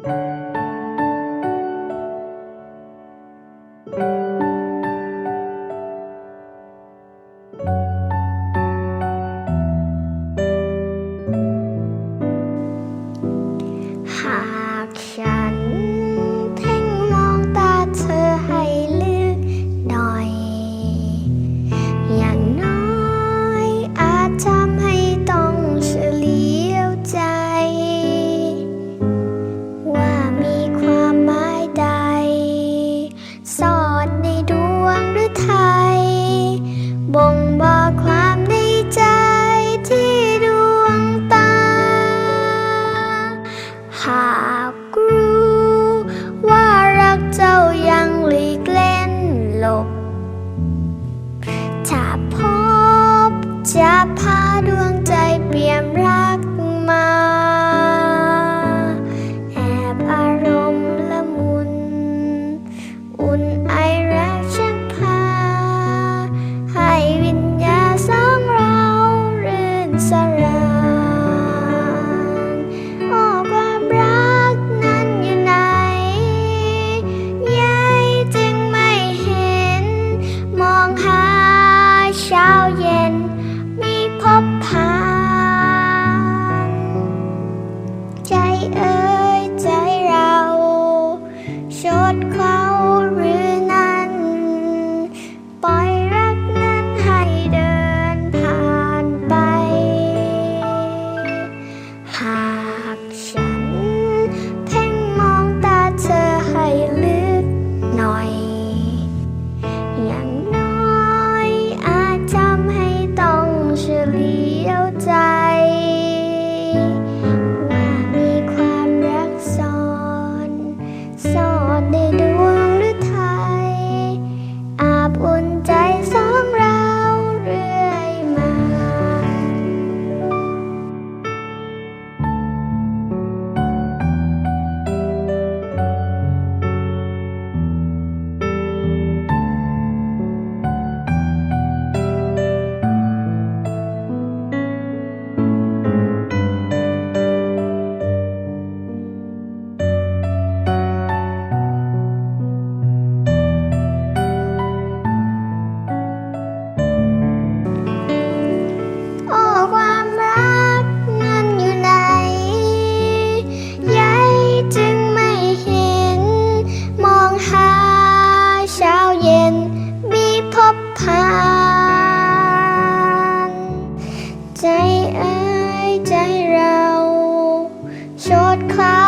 ห บอกความในใจที่ดวงตา หากรู้ว่ารักเจ้ายังหลีกล่นหลบ ถ้าพบจะพาดวงใจเปลี่ยนรั สรางอ้อความรักนั้นอยู่ไหนยายจึงไม่เห็น มองหาเช้าเย็นมีพบผ่านใจเอ๋ยใจเราชด ใจเอ้ยใจเรา โชดเขา